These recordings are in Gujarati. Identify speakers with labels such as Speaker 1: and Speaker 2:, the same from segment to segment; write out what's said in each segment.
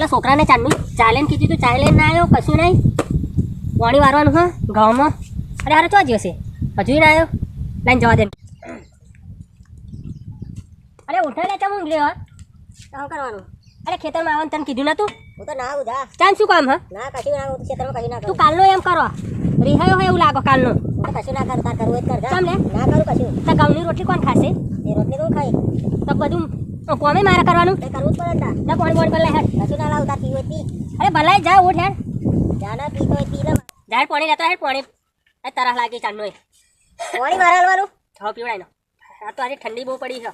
Speaker 1: પેલા છોકરાને ચાંદનું ચાલે ને કીધું તું ચાલે ના આવ્યો કશું નહીં. પાણી વારવાનું હા ગામમાં અરે હારે ચો જશે હજુ ના આવ્યો? લઈને જવા દે. અરે ઉઠાઈ લે ચમ ઊંઘ શું કરવાનું? અરે ખેતરમાં આવવાનું તને કીધું નતું?
Speaker 2: હું તો ના ઉધા.
Speaker 1: ચાંદ શું કામ હા?
Speaker 2: ના કશું ના આવું ખેતરમાં કશું ના
Speaker 1: તું કાલનો એમ કરો. રિહાયો હોય એવું લાગો કાલનો.
Speaker 2: કશું ના કરું તાર કરવું એ કર જા. ના કરું કશું.
Speaker 1: તો ઘઉંની રોટલી કોણ ખાશે?
Speaker 2: એ રોટલી તો ખાઈ.
Speaker 1: તો બધું કોમે મારે કરવાનું
Speaker 2: એ કરવું પડે ને.
Speaker 1: ના પાણી પાણી ભલાય હેડ
Speaker 2: કશું ના લાવતા તો પી
Speaker 1: અરે ભલાઈ જા ઉઠ હેડ
Speaker 2: જાના પીતો હોય તો પી લે
Speaker 1: ઝાડ પાણી લેતો હેડ પાણી એ તરસ લાગી ચાંદનો એ
Speaker 2: પાણી મારા હાલવાનું
Speaker 1: હવે પીવડાય નો આ તો આજે ઠંડી બહુ પડી છે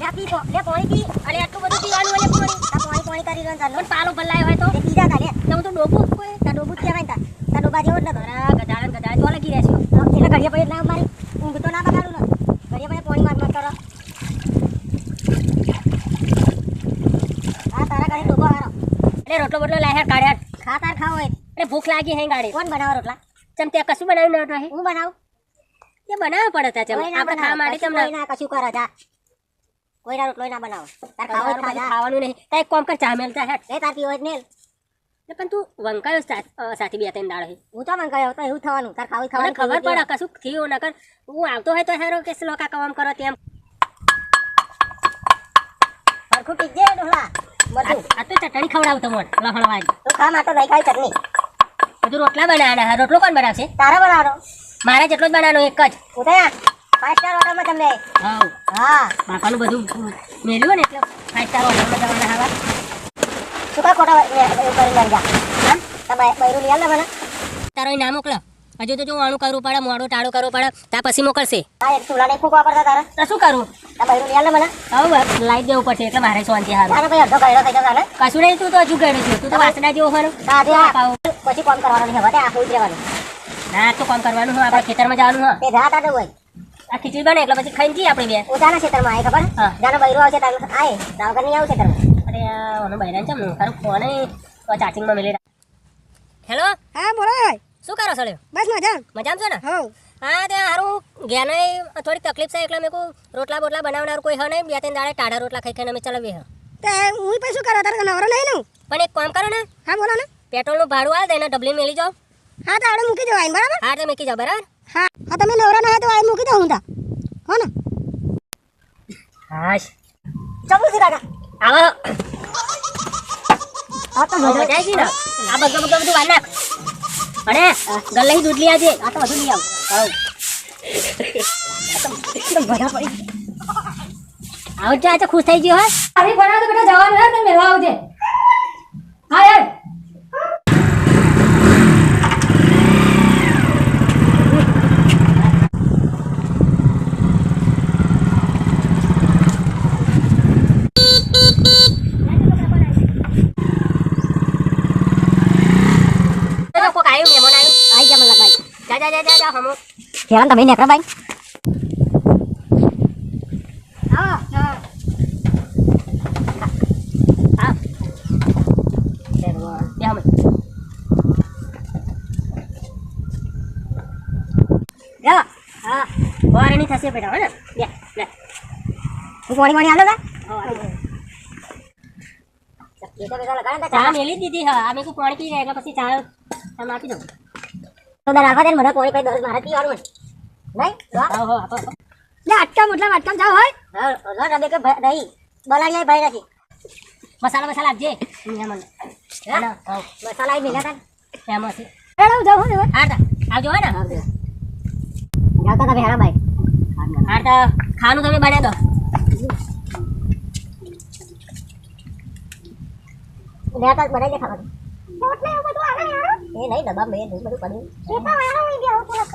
Speaker 2: લે પી તો લે પાણી પી
Speaker 1: અરે આટલું બધું પીવાનું એટલે પાણી
Speaker 2: આ પાણી પાણી કરી રહ્યો
Speaker 1: પાલો ભલાય હોય તો
Speaker 2: તે પી જા તાર લે
Speaker 1: તો હું તો ડોબું
Speaker 2: તા ડોબું જ કહેવાય ને તાર તાર ડોબા જેવો જ નતો
Speaker 1: અરે ગધાડા ને ગધાડા તો લગી રહેશે
Speaker 2: એટલે ઘડિયા પછી ના મારી ઊંઘ તો ના બગાડું ને ઘડિયા પડે પાણી માર માર કરો હા તારા ઘરે ડોબો હારો
Speaker 1: એટલે રોટલો બોટલો લાય હેડ કાઢ
Speaker 2: ખા તાર ખાવ હોય
Speaker 1: એટલે ભૂખ લાગી હે ગાડી.
Speaker 2: કોણ બનાવો રોટલા?
Speaker 1: ચમ તે કશું બનાવ્યું ન રહે
Speaker 2: હું બનાવું?
Speaker 1: તે બનાવવા પડે તા ચમ. આપણે ખાવા માટે તમને.
Speaker 2: ના કશું કરે જા. કોઈના રોટલો ના બનાવો. તાર ખાવો ખા જા.
Speaker 1: ખાવાનું નહીં. તાર એક કોમ કર ચા મેલતા હેડ
Speaker 2: એ તાર પીવો તો મેલ.
Speaker 1: પણ તું વંકાયો સાથે બે ત્રણ દાડો હું.
Speaker 2: તો વંકાયો તો એવું થવાનું. તાર ખાવું ખાવાનું
Speaker 1: ખબર પડે કશું થયું નકર હું આવતો હોય તો હેરો કે લોકા કામ કરો તેમ.
Speaker 2: સરખું પીજે ડોલા બધું.
Speaker 1: આ તો ચટણી ખવડાવું તમને લહણ વાળી
Speaker 2: તું ખાઈ ચટણી.
Speaker 1: બધું રોટલા બનાવવાના રોટલો કોણ બનાવશે?
Speaker 2: તારા બનાવવાનો.
Speaker 1: મારે જેટલો જ બનાવવાનો એક જ.
Speaker 2: ઉદયા ફાઈવ સ્ટાર હોટલમાં તમને.
Speaker 1: હા
Speaker 2: હા.
Speaker 1: બાપાનું બધું મેલ્યું ને એટલે ફાઈવ સ્ટાર હોટલમાં જવાના હવા
Speaker 2: શું કા ખોટા કરી લઈ જા. હા? તમે બૈરું લઈ આવ મને.
Speaker 1: તારો નામ મોકલો. હજુ તો જો આણું કરવું પડે મોડું ટાળું કરવું પડે ત્યાં પછી મોકલશે.
Speaker 2: હા એક ચૂલા નહીં ફૂંકવા પડતા તારે?
Speaker 1: તો શું કરું?
Speaker 2: બૈરું લઈ ને મને.
Speaker 1: હવે લાઈટ દેવું પડશે એટલે મારે શાંતિ હાલ
Speaker 2: તારે ભાઈ અડધો ગયડો થઈ જશે ને
Speaker 1: કશું નહીં તું તો હજુ ગયેલું છું. તું તો વાસણા જેવો હોય
Speaker 2: આજે પછી કોમ કરવાનું નહીં હવે આખું જ રહેવાનું
Speaker 1: ના તો કામ કરવાનું હોય આપણે ખેતરમાં જવાનું હોય
Speaker 2: તે જા તારે હોય.
Speaker 1: આ ખીચડી બને એટલે પછી ખાઈ જઈએ આપણે બે.
Speaker 2: ઓછાના ક્ષેત્રમાં આવે ખબર?
Speaker 1: હા.
Speaker 2: જાનો બૈરું આવશે તારે આય. તાવ કર નહીં આવું
Speaker 1: અરે આ ઓનો છે હું તારું ફોન તો ચાર્જિંગમાં મેલી. હેલો?
Speaker 2: હા બોલો.
Speaker 1: શું કરો છો
Speaker 2: બસ મજા.
Speaker 1: મજામાં છો ને?
Speaker 2: હા
Speaker 1: હા ત્યાં સારું ઘેને થોડી તકલીફ છે એટલે મેં કહું રોટલા બોટલા બનાવનાર કોઈ હ નહીં. બે ત્રણ દાડે ટાઢા રોટલા ખાઈ ખાઈને અમે ચલાવીએ હ.
Speaker 2: તે હું પણ શું કરો? તારે નવરો નહીં લઉં?
Speaker 1: પણ એક કામ કરો ને.
Speaker 2: હા બોલો ને.
Speaker 1: પેટ્રોલનું ભાડું આવે એને ડબલી મેલી જાઓ.
Speaker 2: હા તો આવડે મૂકી જવાય બરાબર?
Speaker 1: હા તો મૂકી જાઓ બરાબર?
Speaker 2: હા હા તમે નવરા ના હોય તો આ મૂકી દઉં હું તા. હો ને.
Speaker 1: હાશ.
Speaker 2: ચપલું સી કાકા?
Speaker 1: આવો.
Speaker 2: હા તો
Speaker 1: મજા આવી ગઈ ને? આ બધું બધું બધું વાર નાખ ગલ્લાઈ દૂધ લઈ આવજે. આ તો વધુ લઈ આવ.
Speaker 2: પડી
Speaker 1: આવજો, આ તો ખુશ થઈ ગયો, હે. અરે બનાવ તો બેટા જવાનું હે, તમે મેળવા આવજે હા યાર કોક આવ્યું મહેમાન આવ્યું
Speaker 2: આઈ ગયા મતલબ ભાઈ
Speaker 1: જા જા જા હમો
Speaker 2: કેવા તમે નેકરા ભાઈ
Speaker 1: હા હા હા બે હમે
Speaker 2: જા
Speaker 1: હા વારણી થશે બેટા હે ને બે
Speaker 2: હું પાણી પાણી આલો તા
Speaker 1: ચા મેલી દીધી હા અમે તું પાણી પી જાય એટલે પછી ચા આપી દઉં
Speaker 2: તો દર મને કઈ મારે પીવાનું નહીં. લે અટકા મોટલા અટકા જાવ હોય. કે ભાઈ
Speaker 1: મસાલા મસાલા આપજે. મને હા? હા.
Speaker 2: મસાલા આવી ભેગા થાય
Speaker 1: એમાં છે
Speaker 2: હેડો જાવ હોય
Speaker 1: હા આવજો હે ને?
Speaker 2: જાવતા તમે હેડા ભાઈ
Speaker 1: હા ખાવાનું તમે બનાવી દો.
Speaker 2: લેતા બનાવી દે ખાવાનું. રોટલા એવું બધું આવે એ નહીં ડબ્બા મેં બધું પડ્યું એ તો વાળો હોય ગયા પૂરા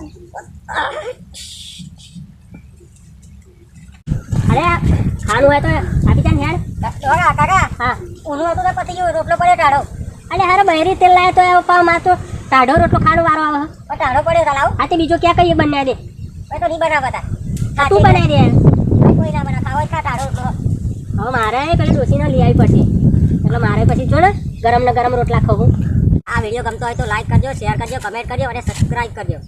Speaker 1: અરે ખાવાનું હોય તો આપી જા ને યાર
Speaker 2: કાકા કાકા
Speaker 1: હા
Speaker 2: ઊનું હતું તો પતી ગયું રોટલો પડ્યો ટાળો
Speaker 1: અરે હારે બહેરી તેલ લાવે તો એ પપ્પા માં તો ટાઢો રોટલો ખાડો વારો આવે હે.
Speaker 2: પણ ટાળો પડ્યો તા લાવ
Speaker 1: આ તે બીજો ક્યાં કહીએ બનાવી દે
Speaker 2: મેં તો નહીં બનાવતા તા
Speaker 1: બનાવી દે.
Speaker 2: કોઈ ના બનાવ ખાવા ટાઢો રોટલો
Speaker 1: હવે મારે પેલી ડોસીને લઈ આવી પડશે એટલે મારે પછી જો ને ગરમ ને ગરમ રોટલા ખાવું
Speaker 2: વીડિયો ગમતો હોય તો લાઈક કરજો શેર કરજો કમેન્ટ કરજો અને સબસ્ક્રાઈબ કરજો.